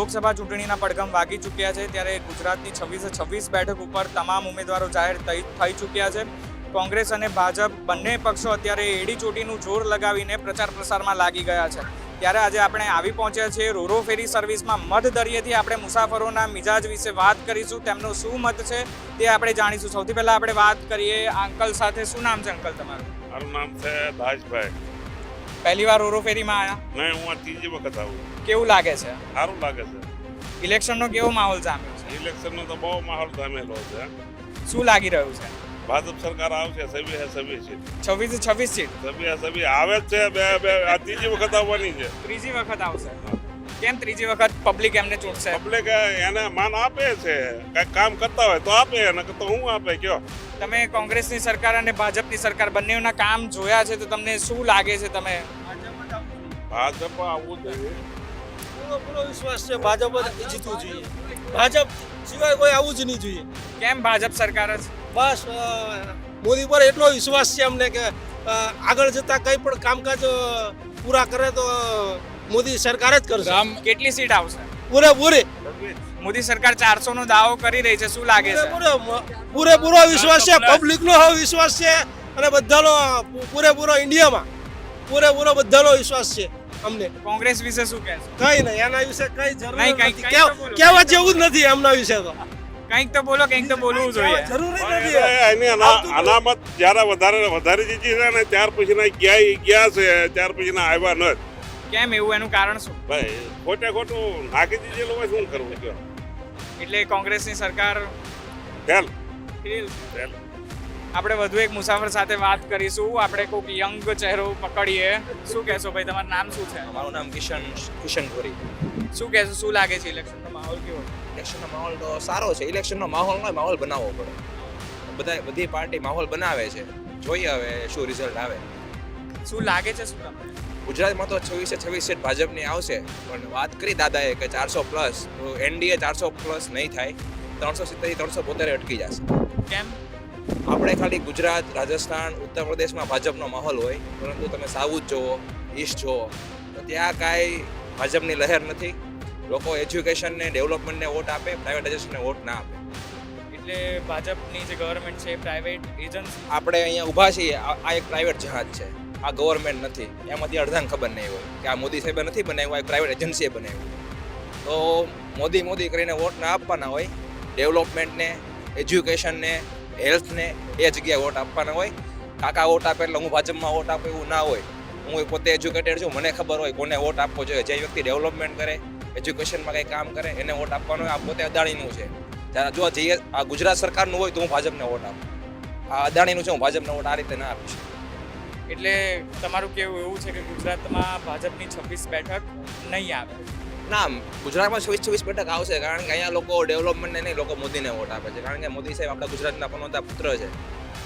લોકસભા ચૂંટણીના પડઘમ વાગી ચૂક્યા છે ત્યારે ગુજરાતની છવ્વીસે છવ્વીસ બેઠક ઉપર તમામ ઉમેદવારો જાહેર થઈ ચૂક્યા છે. કોંગ્રેસ અને ભાજપ બંને પક્ષો અત્યારે એડી ચોટીનું જોર લગાવીને પ્રચાર પ્રસારમાં લાગી ગયા છે. ત્યારે આજે આપણે આવી પહોંચ્યા છીએ રોરો ફેરી સર્વિસમાં. મધ દરિયેથી આપણે મુસાફરોના મિજાજ વિશે વાત કરીશું. તેમનો શું મત છે તે આપણે જાણીશું. સૌથી પહેલાં આપણે વાત કરીએ અંકલ સાથે. શું નામ છે અંકલ તમારું? મારું નામ છે દાજભાઈ પહેલી વાર ઓરો ફેરીમાં આવ્યા નહીં હું આ ત્રીજી વખત આવું કેવું લાગે છે? સારું લાગે છે. ઇલેક્શનનો કેવો માહોલ જામ્યો છે? ઇલેક્શનનો તો બહુ માહોલ જામેલો છે. શું લાગી રહ્યું છે? ભાજપ સરકાર આવશે સભી હે સભી છે છવ્વીસ છવ્વીસ સીટ? સભી હે સભી આવે જ છે બે બે આ ત્રીજી વખત આવવાની છે. ત્રીજી વખત આવશે? કેમ ત્રીજી વખત પબ્લિક એમને ચૂંટશે? પબ્લિક એને માન આપે છે કઈ કામ કરતા હોય તો આપે એને તો હું આપે કયો? તમે કોંગ્રેસની સરકાર અને ભાજપની સરકાર બંનેના કામ જોયા છે તો તમને શું લાગે છે તમે? ભાજપ આવવું જોઈએ. પૂરો પૂરો વિશ્વાસ છે ભાજપ જ જીતવું જોઈએ. ભાજપ સિવાય કોઈ આવવું જ નહીં જોઈએ. કેમ ભાજપ સરકાર જ? બસ મોદી પર એટલો વિશ્વાસ છે અમને કે આગળ જતા કંઈ પણ કામકાજ પૂરા કરે તો મોદી સરકાર જ કરશે. આમ કેટલી સીટ આવશે? પૂરેપૂરી. મોદી સરકાર ચારસો નો દાવો કરી રહી છે શું લાગે છે? પૂરેપૂરો પૂરેપૂરો વિશ્વાસ છે પબ્લિકનો નો વિશ્વાસ છે અને બધાનો પૂરેપૂરો ઇન્ડિયામાં. પૂરેપૂરો બધાનો વિશ્વાસ છે. અમને. કોંગ્રેસ વિશે શું કહેશો? કઈ નહીં એના વિશે કઈ જરૂર નહીં, કંઈક- નથી. કેવ- જેવું જ નથી એમના વિશે તો. કંઈક તો બોલો કંઈક તો બોલવું જોઈએ. જરૂરી નથી એની નથી. અનામત જ્યારે વધારે વધારે જીતી છે ને ત્યાર પછીના ગયા ગયા છે ત્યાર પછીના આવ્યા ન કેમ એવું? એનું કારણ શું? ભાઈ ખોટે ખોટું નાખી દીધેલું હોય શું કરવું એટલે કોંગ્રેસની સરકાર ફેલ. ફેલ. ફેલ. આપણે વધુ એક મુસાફર સાથે વાત કરીશું. આપણે કોઈક યંગ ચહેરો પકડીએ. શું કહેશો ભાઈ તમારું નામ શું છે? મારું નામ કિશન કિશન ગોરી શું કહેશો શું લાગે છે ઇલેક્શનનો માહોલ કેવો? ઇલેક્શનનો માહોલ તો સારો છે. ઇલેક્શનનો માહોલ ન માહોલ બનાવવો પડે. બધા બધી પાર્ટી માહોલ બનાવે છે. જોઈએ હવે શું રિઝલ્ટ આવે. શું લાગે છે શું તમને? ગુજરાતમાં તો છવ્વીસે છવ્વીસ સીટ ભાજપની આવશે. પણ વાત કરી દાદાએ કે ચારસો પ્લસ તો એનડીએ ચારસો પ્લસ નહીં થાય. ત્રણસો સિત્તેરથી ત્રણસો બોતેર અટકી જશે. કેમ? આપણે ખાલી ગુજરાત રાજસ્થાન ઉત્તર પ્રદેશમાં ભાજપનો માહોલ હોય પરંતુ તમે સાઉથ જુઓ ઈસ્ટ જુઓ તો ત્યાં કાંઈ ભાજપની લહેર નથી. લોકો એજ્યુકેશનને ડેવલપમેન્ટને વોટ આપે પ્રાઇવેટાઇઝેશનને વોટ ના આપે. એટલે ભાજપની જે ગવર્મેન્ટ છે પ્રાઇવેટ એજન્સી આપણે અહીંયા ઊભા છીએ આ એક પ્રાઇવેટ જહાજ છે. આ ગવર્મેન્ટ નથી. એમાંથી અડધાને ખબર નહીં હોય કે આ મોદી સાહેબે નથી બનાવ્યું આ પ્રાઇવેટ એજન્સીએ બનાવ્યું. તો મોદી મોદી કરીને વોટ ના આપવાના હોય ડેવલપમેન્ટને એજ્યુકેશનને હેલ્થને એ જગ્યાએ વોટ આપવાના હોય. કાકા વોટ આપે એટલે હું ભાજપમાં વોટ આપું એવું ના હોય. હું પોતે એજ્યુકેટેડ છું, મને ખબર હોય કોને વોટ આપવો જોઈએ. જે વ્યક્તિ ડેવલપમેન્ટ કરે એજ્યુકેશનમાં કંઈ કામ કરે, એને વોટ આપવાનો આ પોતે અદાણીનું છે. જ્યારે જો જઈએ, આ ગુજરાત સરકારનું હોય તો હું ભાજપને વોટ આપું. આ અદાણીનું છે, હું ભાજપને વોટ આ રીતે ના આપીશ એટલે તમારું કેવું એવું છે કે ગુજરાતમાં ભાજપની છવ્વીસ બેઠક નહીં આવે? ના ગુજરાતમાં છવ્વીસ છવ્વીસ બેઠક આવશે કારણ કે અહીંયા લોકો ડેવલપમેન્ટને નહીં લોકો મોદીને વોટ આપે છે. કારણ કે મોદી સાહેબ આપણા ગુજરાતના પનોતા પુત્ર છે.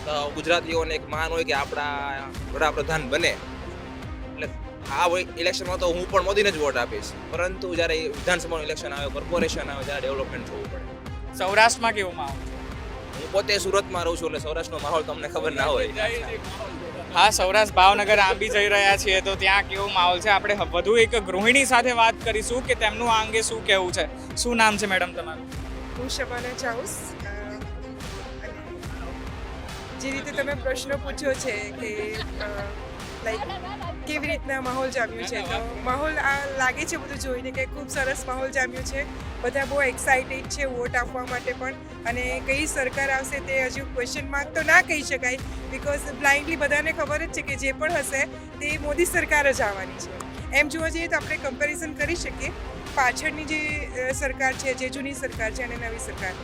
તો ગુજરાતીઓને એક માન હોય કે આપણા વડાપ્રધાન બને. એટલે આ ઇલેક્શનમાં તો હું પણ મોદીને જ વોટ આપીશ. પરંતુ જ્યારે વિધાનસભાનું ઇલેક્શન આવે કોર્પોરેશન આવે ત્યારે ડેવલપમેન્ટ થવું પડે. સૌરાષ્ટ્રમાં કેવો માહોલ હું પોતે સુરતમાં રહું છું એટલે સૌરાષ્ટ્રનો માહોલ તમને ખબર ના હોય. હા, સૌરાષ્ટ્ર ભાવનગર આંબી જઈ રહ્યા છીએ તો ત્યાં કેવો માહોલ છે? આપણે વધુ એક ગૃહિણી સાથે વાત કરીશું કે તેમનું આ અંગે શું કહેવું છે? શું નામ છે મેડમ તમારું? હું શબાના ચાઉસ જે રીતે તમે પ્રશ્ન પૂછ્યો છે કે લાઈક કેવી રીતના માહોલ જામ્યું છે? તો માહોલ આ લાગે છે બધું જોઈને કે ખૂબ સરસ માહોલ જામ્યું છે. બધા બહુ એક્સાઇટેડ છે વોટ આપવા માટે પણ. અને કઈ સરકાર આવશે તે હજુ ક્વેશ્ચન માર્ક તો ના કહી શકાય. બિકોઝ બ્લાઇન્ડલી બધાને ખબર જ છે કે જે પણ હશે તે મોદી સરકાર જ આવવાની છે. એમ જોવા જઈએ તો આપણે કમ્પેરિઝન કરી શકીએ. પાછળની જે સરકાર છે, જે જૂની સરકાર છે અને નવી સરકાર.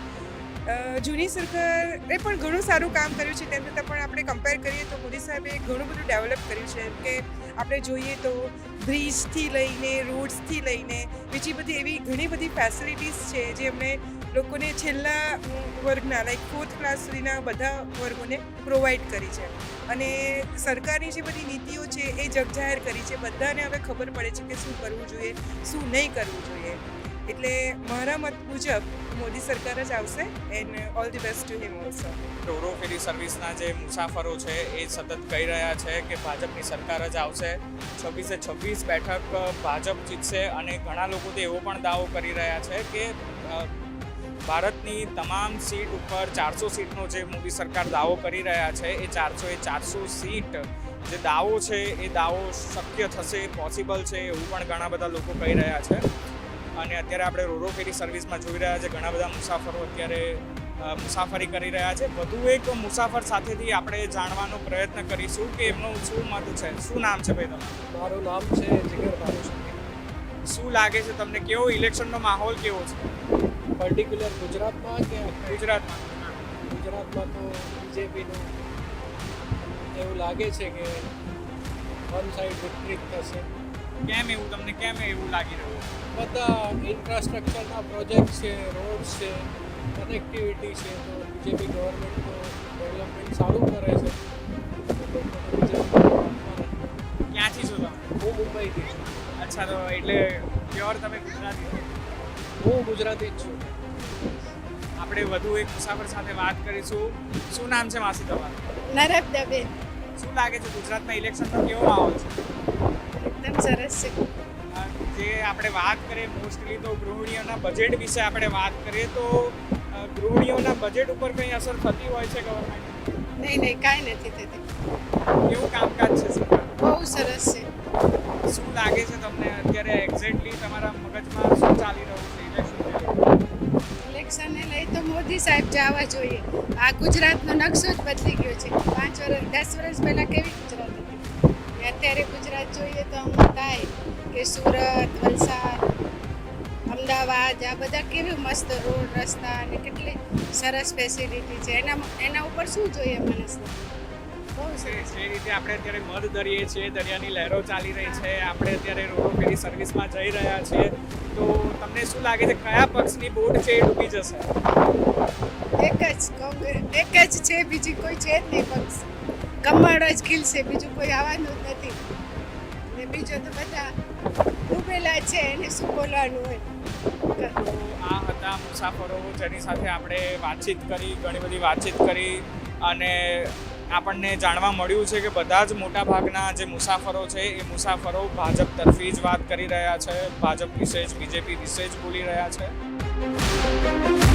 જૂની સરકારે પણ ઘણું સારું કામ કર્યું છે. તેમ છતાં પણ આપણે કમ્પેર કરીએ તો મોદી સાહેબે ઘણું બધું ડેવલપ કર્યું છે. કે આપણે જોઈએ તો બ્રિજથી લઈને રોડ્સથી લઈને, બીજી બધી એવી ઘણી બધી ફેસિલિટીઝ છે જે અમને લોકોને છેલ્લા વર્ગના લાઈક ફોર્થ ક્લાસ સુધીના બધા વર્ગોને પ્રોવાઈડ કરી છે. અને સરકારની જે બધી નીતિઓ છે એ જગજાહેર કરી છે. બધાને હવે ખબર પડે છે કે શું કરવું જોઈએ, શું નહીં કરવું જોઈએ. એટલે મારા મત મુજબ મોદી સરકાર જ આવશે and all the best to him also ro ro ferry સર્વિસના જે મુસાફરો છે એ સતત કહી રહ્યા છે કે ભાજપની સરકાર જ આવશે. છવ્વીસે છવ્વીસ બેઠક ભાજપ જીતશે અને ઘણા લોકો તો એવો પણ દાવો કરી રહ્યા છે કે ભારતની તમામ સીટ ઉપર ચારસો સીટનો જે મોદી સરકાર દાવો કરી રહ્યા છે એ ચારસો એ ચારસો સીટ જે દાવો છે એ દાવો શક્ય થશે, પોસિબલ છે એવું પણ ઘણા બધા લોકો કહી રહ્યા છે. અને અત્યારે આપણે રોરો ફેરી સર્વિસમાં જોઈ રહ્યા છે. ઘણા બધા મુસાફરો અત્યારે મુસાફરી કરી રહ્યા છે. વધુ એક મુસાફર સાથેથી આપણે જાણવાનો પ્રયત્ન કરીશું કે એમનું શું મત છે? શું નામ છે ભાઈ તમારું? મારું નામ છે જીગર ભાનુશાલી શું લાગે છે તમને? કેવો ઇલેક્શનનો માહોલ કેવો છે? પર્ટિક્યુલર ગુજરાતમાં કે ગુજરાતમાં. ગુજરાતમાં તો બીજેપીનું એવું લાગે છે કે વન સાઈડ વિપરીત થશે. કેમ એવું તમને કેમ એવું લાગી રહ્યું? બધા ઇન્ફ્રાસ્ટ્રક્ચરના પ્રોજેક્ટ છે રોડ છે કનેક્ટિવિટી છે તો બીજેપી ગવર્મેન્ટ તો ડેવલપમેન્ટ સારું કરે છે. ક્યાંથી છો તમે? હું મુંબઈથી છું. અચ્છા તો એટલે પ્યોર તમે ગુજરાતી છો? હું ગુજરાતી જ છું. આપણે વધુ એક મુસાફર સાથે વાત કરીશું. શું નામ છે માસી તમારું? નરકદાબેન શું લાગે છે ગુજરાતમાં ઇલેક્શનનો કેવો માહોલ છે? એકદમ સરસ છે. જે આપણે વાત કરીએ મોસ્ટલી તો ગૃહિણીઓના બજેટ વિશે આપણે વાત કરીએ તો ગૃહિણીઓના બજેટ ઉપર કંઈ અસર થતી હોય છે ગવર્મેન્ટ નહીં નહીં કાંઈ નથી થતી. કેવું કામકાજ છે સરકાર બહુ સરસ છે. શું લાગે છે તમને અત્યારે એક્ઝેક્ટલી તમારા મગજમાં શું ચાલી રહ્યું છે ઇલેક્શનને લઈ તો મોદી સાહેબ જવા જોઈએ. આ ગુજરાતનો નકશો જ બદલી ગયો છે. પાંચ વર્ષ દસ વર્ષ પહેલાં કેવી ગુજરાત અત્યારે ગુજરાત જોઈએ તો આમ થાય કે સુરત વલસાડ અમદાવાદ આ બધા કેવી મસ્ત રોડ રસ્તા અને કેટલી સરસ ફેસિલિટી છે. એના એના ઉપર શું જોઈએ માણસને બહુ સરસ. જે રીતે આપણે અત્યારે મધ દરિયે છીએ દરિયાની લહેરો ચાલી રહી છે આપણે અત્યારે રોડો ફેરી સર્વિસમાં જઈ રહ્યા છીએ. તો તમને શું લાગે છે કયા પક્ષની બોટ છે એ ડૂબી જશે? એક જ કોંગ્રેસ એક જ છે બીજી કોઈ છે જ નહીં પક્ષ. કમળ જ ખીલશે, બીજું કોઈ આવવાનું જ નથી. ને બીજો તો બધા ડૂબેલા છે, એને શું બોલવાનું હોય? આ હતા મુસાફરો, જેની સાથે આપણે વાતચીત કરી, ઘણી બધી વાતચીત કરી અને આપણને જાણવા મળ્યું છે કે બધા જ મોટા ભાગના જે મુસાફરો છે, એ મુસાફરો ભાજપ તરફી જ વાત કરી રહ્યા છે, ભાજપ વિશે જ, બીજેપી વિશે જ બોલી રહ્યા છે.